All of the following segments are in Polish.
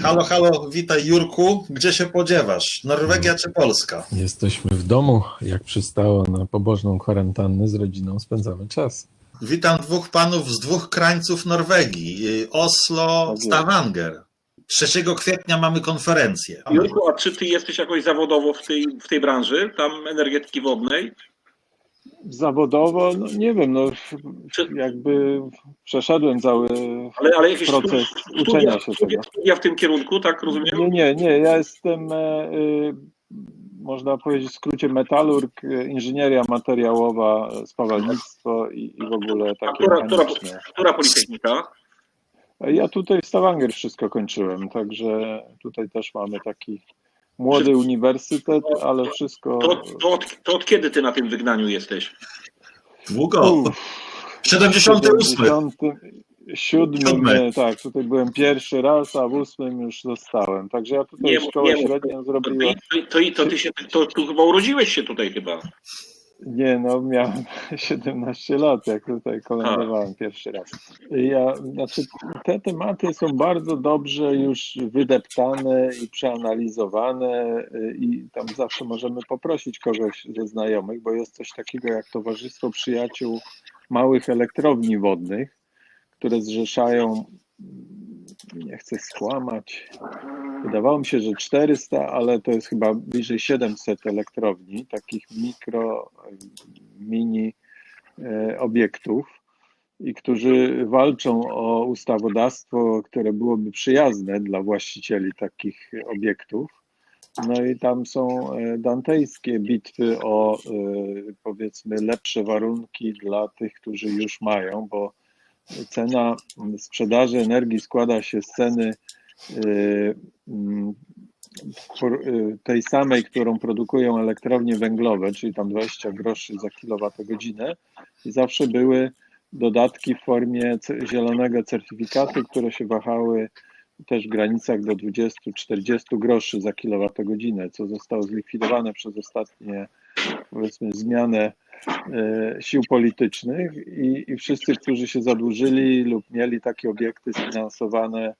Halo, halo, witaj Jurku. Gdzie się podziewasz? Norwegia czy Polska? Jesteśmy w domu, jak przystało na pobożną kwarantannę z rodziną spędzamy czas. Witam dwóch panów z dwóch krańców Norwegii. Oslo, Tak. Stavanger. 3 kwietnia mamy konferencję. Jurku, a czy ty jesteś jakoś zawodowo w tej, w tej branży, tam energetyki wodnej? Zawodowo, no nie wiem, no Czy- jakby przeszedłem cały Ale, ale proces studi- uczenia się studia, tego. studia w tym kierunku, tak rozumiem? Nie, nie, nie, ja jestem, e, y, można powiedzieć w skrócie metalurg, e, inżynieria materiałowa, e, spawalnictwo i, i w ogóle A takie która, która, mechaniczne. która politechnika? Ja tutaj w Stavanger wszystko kończyłem, także tutaj też mamy taki młody uniwersytet, ale wszystko... To, to, od, to od kiedy ty na tym wygnaniu jesteś? Długo. Uff, 78. 77, Siódmy. tak, tutaj byłem pierwszy raz, a w ósmym już zostałem. Także ja tutaj Nie, szkołę nie, średnią To, zrobiłem. to, to, to ty się, to, tu chyba urodziłeś się tutaj chyba. Nie, no miałem 17 lat, jak tutaj kolędowałem pierwszy raz. Ja, znaczy, te tematy są bardzo dobrze już wydeptane i przeanalizowane y, i tam zawsze możemy poprosić kogoś ze znajomych, bo jest coś takiego jak Towarzystwo Przyjaciół Małych Elektrowni Wodnych, które zrzeszają, nie chcę skłamać, Wydawało mi się, że 400, ale to jest chyba bliżej 700 elektrowni, takich mikro, mini e, obiektów i którzy walczą o ustawodawstwo, które byłoby przyjazne dla właścicieli takich obiektów. No i tam są e, dantejskie bitwy o e, powiedzmy lepsze warunki dla tych, którzy już mają, bo cena sprzedaży energii składa się z ceny tej samej, którą produkują elektrownie węglowe, czyli tam 20 groszy za kilowatogodzinę i zawsze były dodatki w formie zielonego certyfikatu, które się wahały też w granicach do 20-40 groszy za kilowatogodzinę, co zostało zlikwidowane przez ostatnie powiedzmy zmianę e, sił politycznych i, i wszyscy, którzy się zadłużyli lub mieli takie obiekty sfinansowane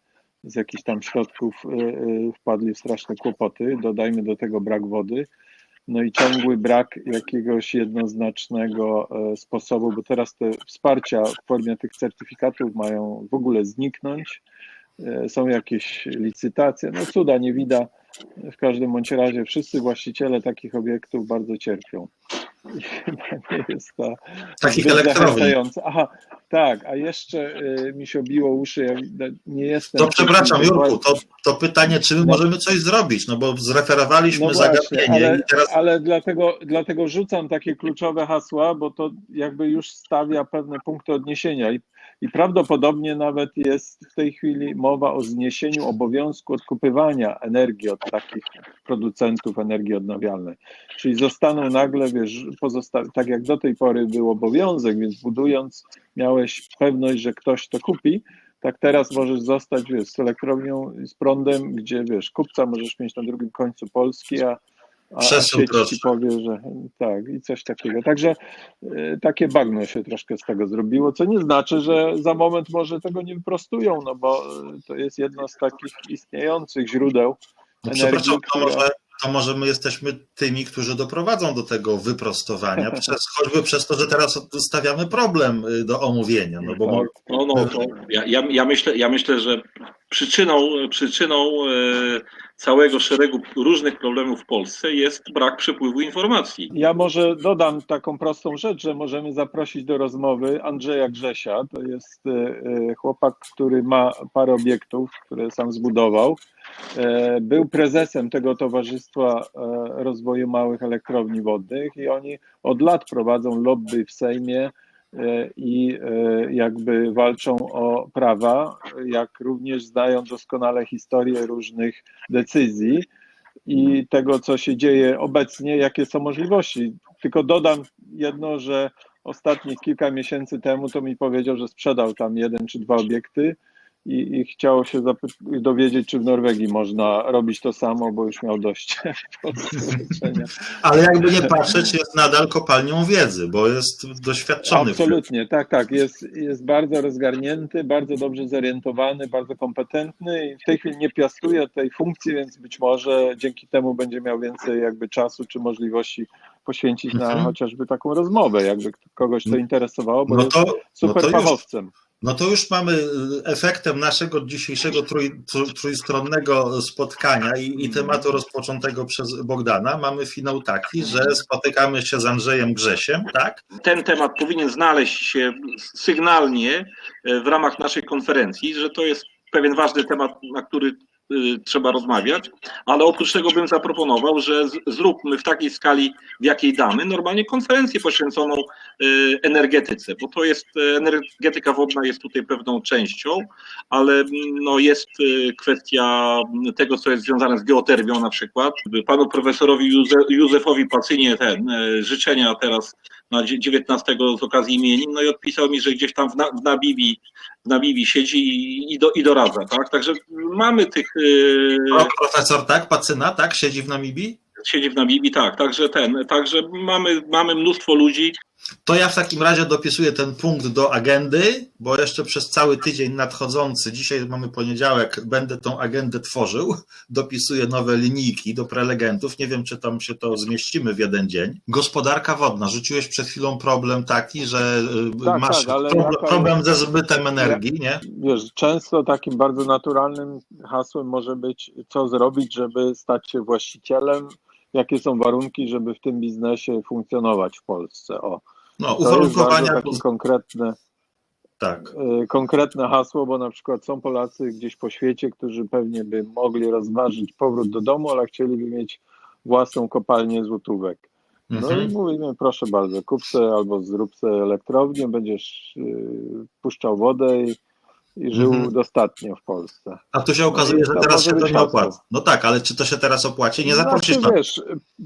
z jakichś tam środków, e, e, wpadli w straszne kłopoty. Dodajmy do tego brak wody. No i ciągły brak jakiegoś jednoznacznego e, sposobu, bo teraz te wsparcia w formie tych certyfikatów mają w ogóle zniknąć. Są jakieś licytacje, no cuda nie widać. W każdym bądź razie wszyscy właściciele takich obiektów bardzo cierpią. I chyba nie jest to Takich elektrowni. Aha, tak, a jeszcze y, mi się obiło uszy, ja nie jestem... To przepraszam, Jurku, to, to pytanie, czy my No. możemy coś zrobić? No bo zreferowaliśmy No właśnie, zagadnienie ale, teraz ale dlatego, dlatego rzucam takie kluczowe hasła, bo to jakby już stawia pewne punkty odniesienia i, i prawdopodobnie nawet jest w tej chwili mowa o zniesieniu obowiązku odkupywania energii od takich producentów energii odnawialnej. Czyli zostaną nagle, wiesz, pozosta- tak jak do tej pory był obowiązek, więc budując miałeś pewność, że ktoś to kupi, tak teraz możesz zostać, wiesz, z elektrownią, z prądem, gdzie, wiesz, kupca możesz mieć na drugim końcu Polski, a, a sieć ci powie, że tak i coś takiego. Także y, takie bagno się troszkę z tego zrobiło, co nie znaczy, że za moment może tego nie wyprostują, no bo y, to jest jedno z takich istniejących źródeł No energii, przepraszam, to może, my jesteśmy tymi, którzy doprowadzą do tego wyprostowania, przez, choćby przez to, że teraz stawiamy problem y, do omówienia, no bo. No, no, to ja, ja, myślę, ja myślę, że przyczyną, przyczyną e, całego szeregu różnych problemów w Polsce jest brak przepływu informacji. Ja może dodam taką prostą rzecz, że możemy zaprosić do rozmowy Andrzeja Grzesia. To jest e, e, chłopak, który ma parę obiektów, które sam zbudował. E, Był prezesem tego Towarzystwa Rozwoju Małych Elektrowni Wodnych i oni od lat prowadzą lobby w Sejmie i e, jakby walczą o prawa, jak również znają doskonale historię różnych decyzji i tego, co się dzieje obecnie, jakie są możliwości. Tylko dodam jedno, że ostatnich kilka miesięcy temu to mi powiedział, że sprzedał tam jeden czy dwa obiekty i, i chciało się dowiedzieć, czy w Norwegii można robić to samo, bo już miał dość. Ale jakby nie patrzeć, jest nadal kopalnią wiedzy, bo jest doświadczony. Absolutnie, tak, tak. Jest, jest bardzo rozgarnięty, bardzo dobrze zorientowany, bardzo kompetentny i w tej chwili nie piastuje tej funkcji, więc być może dzięki temu będzie miał więcej jakby czasu czy możliwości poświęcić na Mhm. chociażby taką rozmowę, jakby kogoś to interesowało, bo No jest to, no, super to już, fachowcem. No to już mamy y, efektem naszego dzisiejszego trój, trój, trójstronnego spotkania i, i tematu rozpoczętego przez Bogdana. Mamy finał taki, że spotykamy się z Andrzejem Grzesiem, tak? ten temat powinien znaleźć się sygnalnie e, w ramach naszej konferencji, że to jest pewien ważny temat, na który trzeba rozmawiać, ale oprócz tego bym zaproponował, że zróbmy w takiej skali, w jakiej damy, normalnie konferencję poświęconą y, energetyce, bo to jest, e, energetyka wodna jest tutaj pewną częścią, ale mm, no, jest y, kwestia tego, co jest związane z geotermią na przykład. Panu profesorowi Józe- Józefowi Pacynie ten, życzenia teraz na 19 z okazji imienin, no i odpisał mi, że gdzieś tam w, na, w Nabibi, w Nabibi siedzi i, i, do, i doradza, tak? Także mamy tych, yy, O, profesor, tak? Pacyna, tak? Siedzi w Namibii? siedzi w Nabibi, tak, także ten, także mamy, mamy mnóstwo ludzi, To ja w takim razie dopisuję ten punkt do agendy, bo jeszcze przez cały tydzień nadchodzący, dzisiaj mamy poniedziałek, będę tą agendę tworzył, dopisuję nowe linijki do prelegentów. Nie wiem, czy tam się to zmieścimy w jeden dzień. Gospodarka wodna. Rzuciłeś przed chwilą problem taki, że y, Tak, masz tak, problem, problem ze zbytem energii, nie? Wiesz, często takim bardzo naturalnym hasłem może być, co zrobić, żeby stać się właścicielem, jakie są warunki, żeby w tym biznesie funkcjonować w Polsce. O, No, to jest uwarunkowania. konkretne, Tak. y, konkretne hasło, bo na przykład są Polacy gdzieś po świecie, którzy pewnie by mogli rozważyć powrót do domu, ale chcieliby mieć własną kopalnię złotówek. No i Mhm. mówimy, proszę bardzo, kup se albo zrób se elektrownię, będziesz y, puszczał wodę i, i żył Mhm. dostatnio w Polsce. A tu się okazuje, że teraz się to nie opłaca. No tak, ale czy to się teraz opłaci? Nie zaprosisz znaczy, na wiesz,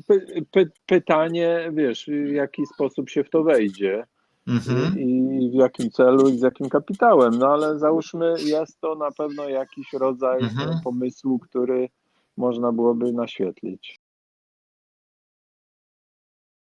py, py, pytanie, wiesz, w jaki sposób się w to wejdzie Mhm. i w jakim celu i z jakim kapitałem, no ale załóżmy, jest to na pewno jakiś rodzaj Mhm. pomysłu, który można byłoby naświetlić.